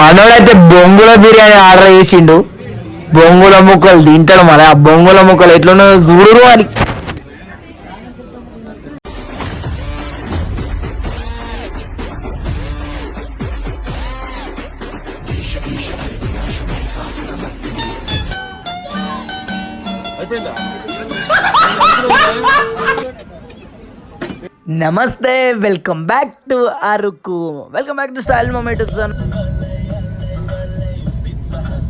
మనోడైతే బొంగుల బిర్యానీ ఆర్డర్ చేసిండు. బొంగుల ముక్కలు తింటాడు మరి ఆ బొంగుల ముక్కలు ఎట్లున్నాయో చూడరు అని. నమస్తే welcome back to Araku. Welcome back to style mummy YouTube channel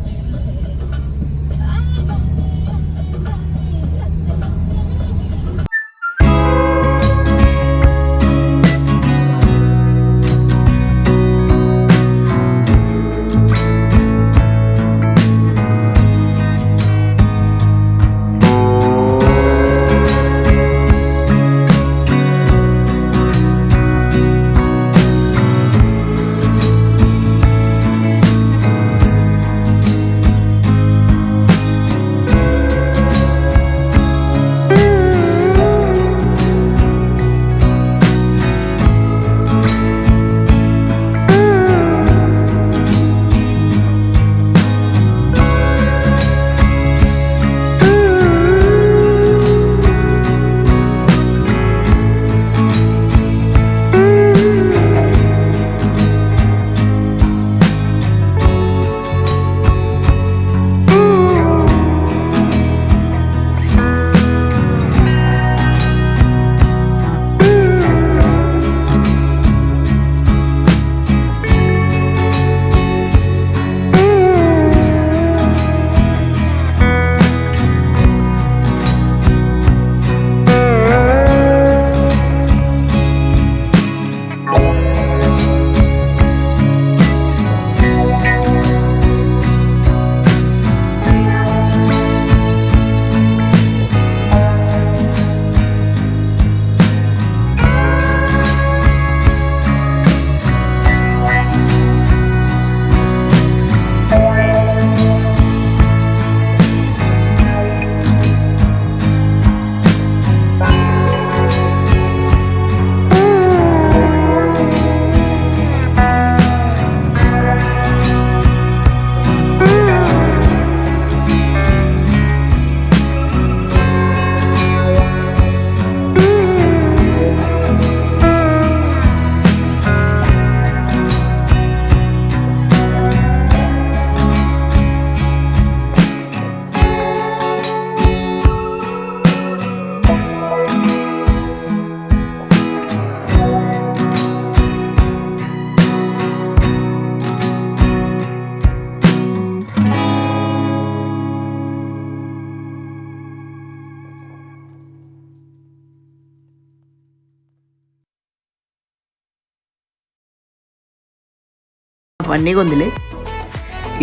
ఫన్నీగా ఉందిలే.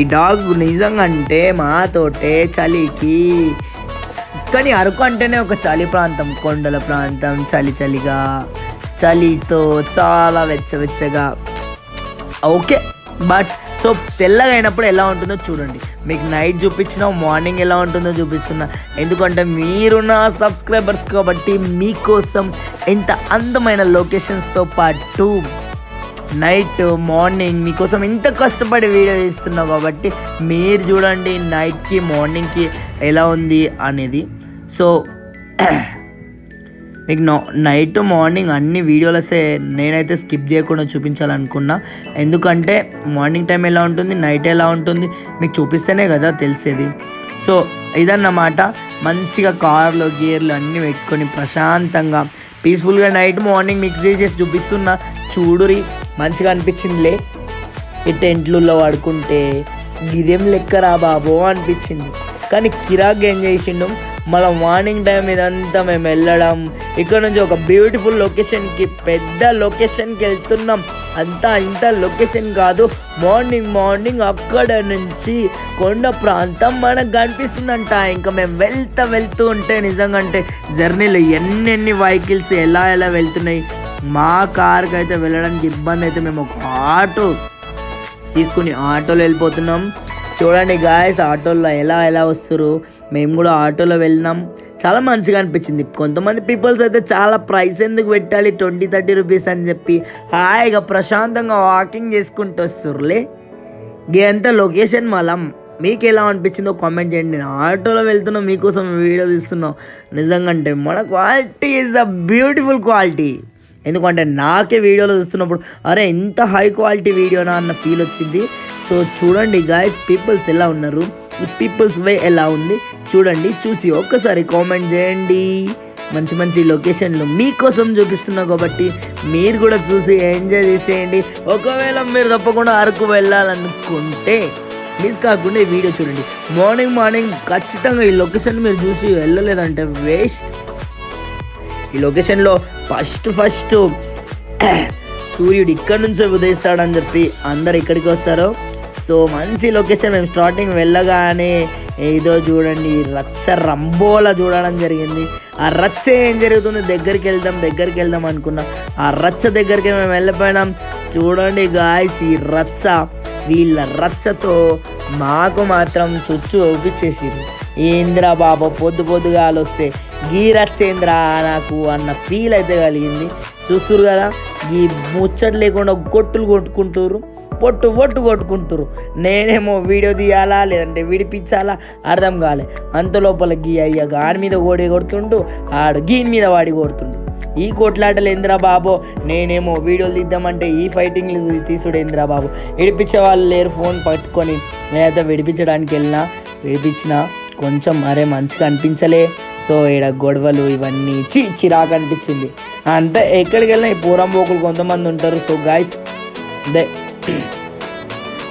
ఈ డాగ్ నిజంగా అంటే మాతోటే చలికి. కానీ అరకు అంటేనే ఒక చలి ప్రాంతం కొండల ప్రాంతం చలి చలిగా చలితో చాలా వెచ్చవెచ్చగా ఓకే బట్ సో తెల్లగా అయినప్పుడు ఎలా ఉంటుందో చూడండి. మీకు నైట్ చూపించిన మార్నింగ్ ఎలా ఉంటుందో చూపిస్తున్నా. ఎందుకంటే మీరు నా సబ్స్క్రైబర్స్ కాబట్టి మీకోసం ఎంత అందమైన లొకేషన్స్తో పాటు నైట్ మార్నింగ్ మీకోసం ఇంత కష్టపడి వీడియో తీస్తున్నావు కాబట్టి మీరు చూడండి నైట్కి మార్నింగ్కి ఎలా ఉంది అనేది. సో మీకు నో నైట్ మార్నింగ్ అన్ని వీడియోలు వస్తే నేనైతే స్కిప్ చేయకుండా చూపించాలనుకున్నా. ఎందుకంటే మార్నింగ్ టైం ఎలా ఉంటుంది నైట్ ఎలా ఉంటుంది మీకు చూపిస్తేనే కదా తెలిసేది. సో ఇదన్నమాట. మంచిగా కార్లు గేర్లు అన్నీ పెట్టుకొని ప్రశాంతంగా పీస్ఫుల్గా నైట్ మార్నింగ్ మిక్స్ చేసేసి చూపిస్తున్నా. చూడురి మంచిగా అనిపించిందిలే. ఈ టెంట్లలో పడుకుంటే ఇదేం లెక్కరా బాబో అనిపించింది. కానీ కిరాక్ ఏం చేసిండు? మళ్ళీ మార్నింగ్ టైం ఇదంతా మేము వెళ్ళడం. ఇక్కడ నుంచి ఒక బ్యూటిఫుల్ లొకేషన్కి పెద్ద లొకేషన్కి వెళ్తున్నాం. అంతా ఇంత లొకేషన్ కాదు. మార్నింగ్ మార్నింగ్ అక్కడ నుంచి కొండ ప్రాంతం మనకు కనిపిస్తుందంట. ఇంకా మేము వెళ్తా వెళ్తూ ఉంటే నిజంగా అంటే జర్నీలో ఎన్నెన్ని వెహికల్స్ ఎలా ఎలా వెళ్తున్నాయి? మా కార్కి అయితే వెళ్ళడానికి ఇబ్బంది అయితే మేము ఒక ఆటో తీసుకుని ఆటోలో వెళ్ళిపోతున్నాం. చూడండి గాయస్ ఆటోలో ఎలా ఎలా వస్తారు మేము కూడా ఆటోలో వెళ్ళినాం. చాలా మంచిగా అనిపించింది. కొంతమంది పీపుల్స్ అయితే చాలా ప్రైస్ ఎందుకు పెట్టాలి? ట్వంటీ థర్టీ రూపీస్ అని చెప్పి హాయిగా ప్రశాంతంగా వాకింగ్ చేసుకుంటూ వస్తుర్లే గీ అంతా లొకేషన్ మళ్ళా మీకు ఎలా అనిపించిందో కామెంట్ చేయండి. నేను ఆటోలో వెళ్తున్నా మీకోసం వీడియో తీస్తున్నాం. నిజంగా అంటే మన quality is a beautiful quality ఎందుకంటే నాకే వీడియోలో చూస్తున్నప్పుడు అరే ఎంత హై క్వాలిటీ వీడియోనా అన్న ఫీల్ వచ్చింది. సో చూడండి గాయస్ పీపుల్స్ ఎలా ఉన్నారు? పీపుల్స్ వే ఎలా ఉంది? చూడండి చూసి ఒక్కసారి కామెంట్ చేయండి. మంచి మంచి లొకేషన్లు మీకోసం చూపిస్తున్నా కాబట్టి మీరు కూడా చూసి ఎంజాయ్ చేసేయండి. ఒకవేళ మీరు తప్పకుండా అరకు వెళ్ళాలనుకుంటే మిస్ కాకుండా ఈ వీడియో చూడండి. మార్నింగ్ మార్నింగ్ ఖచ్చితంగా ఈ లొకేషన్ మీరు చూసి వెళ్ళలేదంటే వేస్ట్ ఈ లొకేషన్లో ఫస్ట్ ఫస్ట్. సూర్యుడు ఇక్కడ నుంచే ఉదయిస్తాడని చెప్పి అందరు ఇక్కడికి వస్తారు. సో మంచి లొకేషన్. మేము స్టార్టింగ్ వెళ్ళగానే ఏదో చూడండి రచ్చ రంబోలా చూడడం జరిగింది. ఆ రచ్చ ఏం జరుగుతుంది? దగ్గరికి వెళ్దాం దగ్గరికి వెళ్దాం అనుకున్నాం. ఆ రచ్చ దగ్గరికి మేము వెళ్ళిపోయినాం. చూడండి గాయస్ ఈ రచ్చ. వీళ్ళ రచ్చతో మాకు మాత్రం చుచ్చు ఒప్పించేసింది ఏంద్రా బాబా పొద్దు పొద్దుగా వస్తే గీరచ్చేంద్ర నాకు అన్న ఫీల్ అయితే కలిగింది. చూస్తురు కదా ఈ ముచ్చట లేకుండా కొట్టులు కొట్టుకుంటారు పొట్టు పొట్టు కొట్టుకుంటారు నేనేమో వీడియో తీయాలా లేదంటే విడిపించాలా అర్థం కాలే. అంత లోపల గీ అయ్య గాని మీద ఓడి కొడుతుండు ఆడు గీని మీద వాడి కొడుతుండు. ఈ కొట్లాటలు ఎందిరా బాబో? నేనేమో వీడియోలు తీద్దామంటే ఈ ఫైటింగ్లు తీసుడు ఎందిరా బాబు? విడిపించే వాళ్ళు లేరు ఫోన్ పట్టుకొని. నేనైతే విడిపించడానికి వెళ్ళినా విడిపించిన కొంచెం అరే మంచిగా అనిపించలే. సో ఈడ గొడవలు ఇవన్నీ చి చిరాకు అనిపించింది. అంతే ఎక్కడికి వెళ్ళినా ఈ పూరం పోకులు కొంతమంది ఉంటారు. సో గాయస్ అదే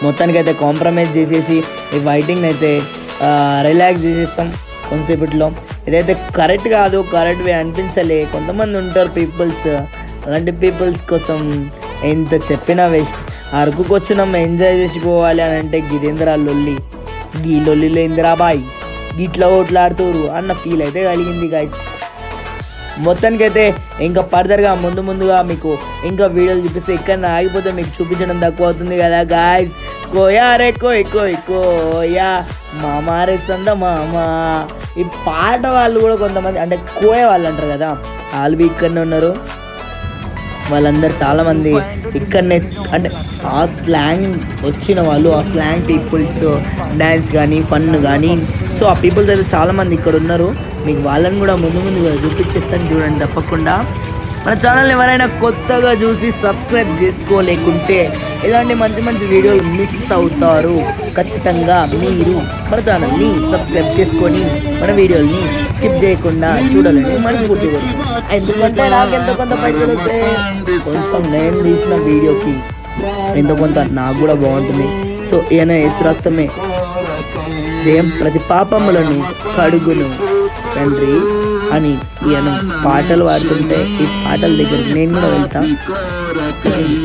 మొత్తానికి అయితే కాంప్రమైజ్ చేసేసి ఈ ఫైటింగ్ అయితే రిలాక్స్ చేసేస్తాం కొంతసేపట్లో. ఇదైతే కరెక్ట్ కాదు కరెక్ట్ వే అనిపించలే. కొంతమంది ఉంటారు పీపుల్స్ అలాంటి పీపుల్స్ కోసం ఎంత చెప్పినా వేస్ట్ అరకుకు వచ్చినాం ఎంజాయ్ చేసిపోవాలి అని అంటే గిదేంద్ర లొల్లి. గీ లొల్లిలో ఇందిరాబాయ్ గిట్లా ఓట్లాడుతురు అన్న ఫీల్ అయితే కలిగింది గాయస్ మొత్తానికైతే ఇంకా ఫర్దర్గా ముందు ముందుగా మీకు ఇంకా వీడియోలు చూపిస్తే ఇక్కడ ఆగిపోతే మీకు చూపించడం తక్కువ అవుతుంది కదా గాయస్ కోయా రే కోయ్ కోయ్ కోయా. మామా రే సంద మామా. ఈ పాట వాళ్ళు కూడా కొంతమంది అంటే కోయ వాళ్ళు అంటారు కదా వాళ్ళు ఇక్కడనే ఉన్నారు. వాళ్ళందరూ చాలామంది ఇక్కడనే అంటే ఆ స్లాంగ్ వచ్చిన వాళ్ళు ఆ స్లాంగ్ పీపుల్స్ డ్యాన్స్ కానీ ఫన్ కానీ సో ఆ పీపుల్స్ అయితే చాలామంది ఇక్కడ ఉన్నారు. మీకు వాళ్ళని కూడా ముందు ముందు చూపించేస్తాను చూడండి తప్పకుండా. మన ఛానల్ ఎవరైనా కొత్తగా చూసి సబ్స్క్రైబ్ చేసుకోలేకుంటే ఇలాంటి మంచి మంచి వీడియోలు మిస్ అవుతారు. ఖచ్చితంగా మీరు మన ఛానల్ని సబ్స్క్రైబ్ చేసుకొని మన వీడియోల్ని స్కిప్ చేయకుండా చూడాలని మనస్ఫూర్తి ఎందుకంటే నాకు ఎంత కొంత పైసలు వస్తే కొంచెం నేను తీసిన వీడియోకి ఎంతో కొంత నాకు కూడా బాగుంటుంది. సో ఏమైనా ఏసు రక్తమే జయం ప్రతి పాపములను కడుగును తండ్రి అని ఈయన పాటలు పాడుతుంటే ఈ పాటల దగ్గర నేను కూడా వెళ్తా.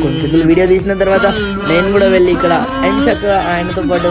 కొంచెం వీడియో తీసిన తర్వాత నేను కూడా వెళ్ళి ఇక్కడ ఎంచక్క ఆయనతో పాటు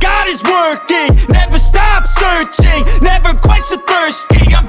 got is working. Never stop searching. Never quench the thirsty. I'm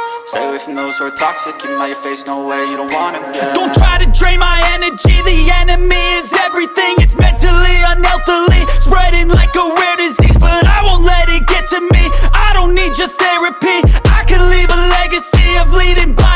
Stay away from those who are toxic, keep them out your face, no way, you don't want them, yeah. Don't try to drain my energy, the enemy is everything. It's mentally, unhealthily, spreading like a rare disease. But I won't let it get to me, I don't need your therapy. I can leave a legacy of leading by